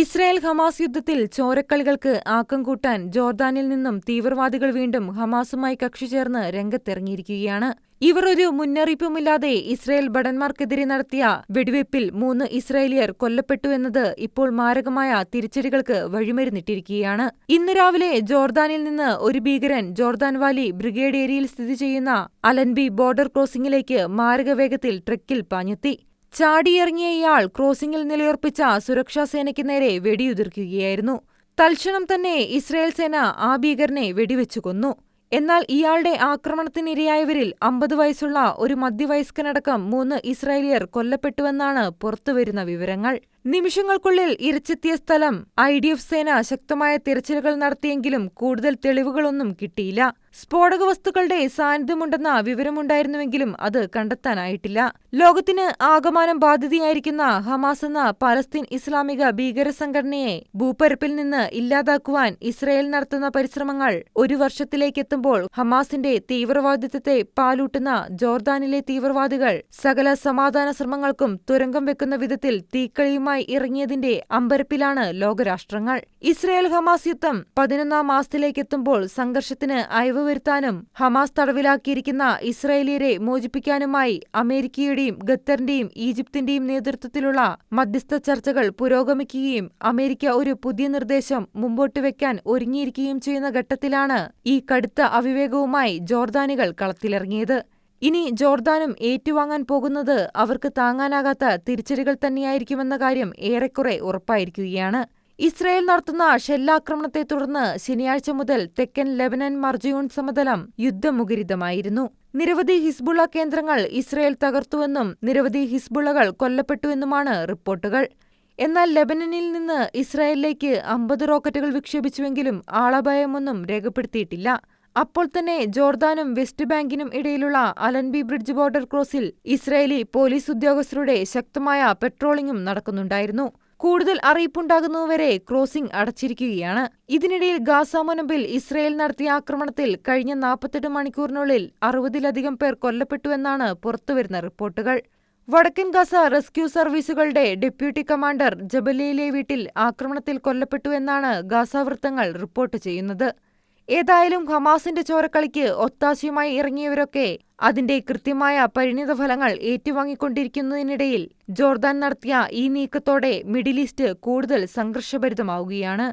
Israel Hamas യുദ്ധത്തിൽ ചോരക്കളികൾക്ക് ആക്കം കൂട്ടാൻ ജോർദാനിൽ നിന്നും തീവ്രവാദികൾ വീണ്ടും ഹമാസുമായി കക്ഷി ചേർന്ന് രംഗത്തിറങ്ങിയിരിക്കുകയാണ്. ഇവർ ഒരു മുന്നറിയിപ്പുമില്ലാതെ ഇസ്രായേൽ ഭടന്മാർക്കെതിരെ നടത്തിയ വെടിവയ്പിൽ മൂന്ന് ഇസ്രായേലിയർ കൊല്ലപ്പെട്ടു എന്നത് ഇപ്പോൾ മാരകമായ തിരിച്ചടികൾക്ക് വഴിമരുന്നിട്ടിരിക്കുകയാണ്. ഇന്ന് രാവിലെ ജോർദാനിൽ നിന്ന് ഒരു ഭീകരൻ ജോർദാൻ വാലി ബ്രിഗേഡ് ഏരിയയിൽ സ്ഥിതി ചെയ്യുന്ന അലൻബി ബോർഡർ ക്രോസിംഗിലേക്ക് മാരകവേഗത്തിൽ ട്രക്കിൽ പാഞ്ഞെത്തി. ചാടിയിറങ്ങിയ ഇയാൾ ക്രോസിംഗിൽ നിലയുറപ്പിച്ച സുരക്ഷാസേനയ്ക്ക് നേരെ വെടിയുതിർക്കുകയായിരുന്നു. തൽക്ഷണം തന്നെ ഇസ്രായേൽ സേന ആ ഭീകരനെ വെടിവെച്ചു കൊന്നു. എന്നാൽ ഇയാളുടെ ആക്രമണത്തിനിരയായവരിൽ അമ്പത് വയസ്സുള്ള ഒരു മധ്യവയസ്കനടക്കം മൂന്ന് ഇസ്രായേലിയർ കൊല്ലപ്പെട്ടുവെന്നാണ് പുറത്തുവരുന്ന വിവരങ്ങൾ. നിമിഷങ്ങൾക്കുള്ളിൽ ഇരച്ചെത്തിയ സ്ഥലം ഐ. ഡി. എഫ് സേന ശക്തമായ തിരച്ചിലുകൾ നടത്തിയെങ്കിലും കൂടുതൽ തെളിവുകളൊന്നും കിട്ടിയില്ല. സ്ഫോടക വസ്തുക്കളുടെ സാന്നിധ്യമുണ്ടെന്ന വിവരമുണ്ടായിരുന്നുവെങ്കിലും അത് കണ്ടെത്താനായിട്ടില്ല. ലോകത്തിന് ആകമാനം ബാധ്യതയായിരിക്കുന്ന ഹമാസ് എന്ന പലസ്തീൻ ഇസ്ലാമിക ഭീകര സംഘടനയെ ഭൂപരപ്പിൽ നിന്ന് ഇല്ലാതാക്കുവാൻ ഇസ്രായേൽ നടത്തുന്ന പരിശ്രമങ്ങൾ ഒരു വർഷത്തിലേക്കെത്തുമ്പോൾ ഹമാസിന്റെ തീവ്രവാദിത്വത്തെ പാലൂട്ടുന്ന ജോർദാനിലെ തീവ്രവാദികൾ സകല സമാധാന ശ്രമങ്ങൾക്കും തുരങ്കം വെക്കുന്ന വിധത്തിൽ തീക്കളിയുമായി ഇറങ്ങിയതിന്റെ അമ്പരപ്പിലാണ് ലോകരാഷ്ട്രങ്ങൾ. ഇസ്രയേൽ ഹമാസ് യുദ്ധം പതിനൊന്നാം മാസത്തിലേക്കെത്തുമ്പോൾ സംഘർഷത്തിന് അയവ് വരുത്താനും ഹമാസ് തടവിലാക്കിയിരിക്കുന്ന ഇസ്രയേലിയരെ മോചിപ്പിക്കാനുമായി അമേരിക്കയുടെയും ഖത്തറിന്റെയും ഈജിപ്തിന്റെയും നേതൃത്വത്തിലുള്ള മധ്യസ്ഥ ചർച്ചകൾ പുരോഗമിക്കുകയും അമേരിക്ക ഒരു പുതിയ നിർദ്ദേശം മുമ്പോട്ട് വെക്കാൻ ഒരുങ്ങിയിരിക്കുകയും ചെയ്യുന്ന ഘട്ടത്തിലാണ് ഈ കടുത്ത അവിവേകവുമായി ജോർദാനികൾ കളത്തിലിറങ്ങിയത്. ഇനി ജോർദാനും ഏറ്റുവാങ്ങാൻ പോകുന്നത് അവർക്ക് താങ്ങാനാകാത്ത തിരിച്ചടികൾ തന്നെയായിരിക്കുമെന്ന കാര്യം ഏറെക്കുറെ ഉറപ്പായിരിക്കുകയാണ്. ഇസ്രായേൽ നടത്തുന്ന ഷെല്ലാക്രമണത്തെ തുടർന്ന് ശനിയാഴ്ച മുതൽ തെക്കൻ ലെബനൻ മർജയൂൺ സമതലം യുദ്ധമുഖരിതമായിരുന്നു. നിരവധി ഹിസ്ബുള്ള കേന്ദ്രങ്ങൾ ഇസ്രായേൽ തകർത്തുവെന്നും നിരവധി ഹിസ്ബുള്ളകൾ കൊല്ലപ്പെട്ടുവെന്നുമാണ് റിപ്പോർട്ടുകൾ. എന്നാൽ ലെബനനിൽ നിന്ന് ഇസ്രായേലിലേക്ക് അമ്പത് റോക്കറ്റുകൾ വിക്ഷേപിച്ചുവെങ്കിലും ആളപായമൊന്നും രേഖപ്പെടുത്തിയിട്ടില്ല. അപ്പോൾ തന്നെ ജോർദാനും വെസ്റ്റ് ബാങ്കിനും ഇടയിലുള്ള അലൻബി ബ്രിഡ്ജ് ബോർഡർ ക്രോസിൽ ഇസ്രായേലി പോലീസ് ഉദ്യോഗസ്ഥരുടെ ശക്തമായ പെട്രോളിംഗും നടക്കുന്നുണ്ടായിരുന്നു. കൂടുതൽ അറിയിപ്പുണ്ടാകുന്നതുവരെ ക്രോസിംഗ് അടച്ചിരിക്കുകയാണ്. ഇതിനിടയിൽ ഗാസ മുനമ്പിൽ ഇസ്രായേൽ നടത്തിയ ആക്രമണത്തിൽ കഴിഞ്ഞ നാൽപ്പത്തെട്ട് മണിക്കൂറിനുള്ളിൽ അറുപതിലധികം പേർ കൊല്ലപ്പെട്ടുവെന്നാണ് പുറത്തുവരുന്ന റിപ്പോർട്ടുകൾ. വടക്കൻ ഗാസ റെസ്ക്യൂ സർവീസുകളുടെ ഡെപ്യൂട്ടി കമാൻഡർ ജബലിയിലെ വീട്ടിൽ ആക്രമണത്തിൽ കൊല്ലപ്പെട്ടുവെന്നാണ് ഗാസ വൃത്തങ്ങൾ റിപ്പോർട്ട് ചെയ്യുന്നത്. ഏതായാലും ഹമാസിന്റെ ചോരക്കളിക്ക് ഒത്താശയുമായി ഇറങ്ങിയവരൊക്കെ അതിന്റെ കൃത്യമായ പരിണിത ഫലങ്ങൾ ഏറ്റുവാങ്ങിക്കൊണ്ടിരിക്കുന്നതിനിടയിൽ ജോർദാൻ നടത്തിയ ഈ നീക്കത്തോടെ മിഡിൽ ഈസ്റ്റ് കൂടുതൽ സംഘർഷഭരിതമാവുകയാണ്.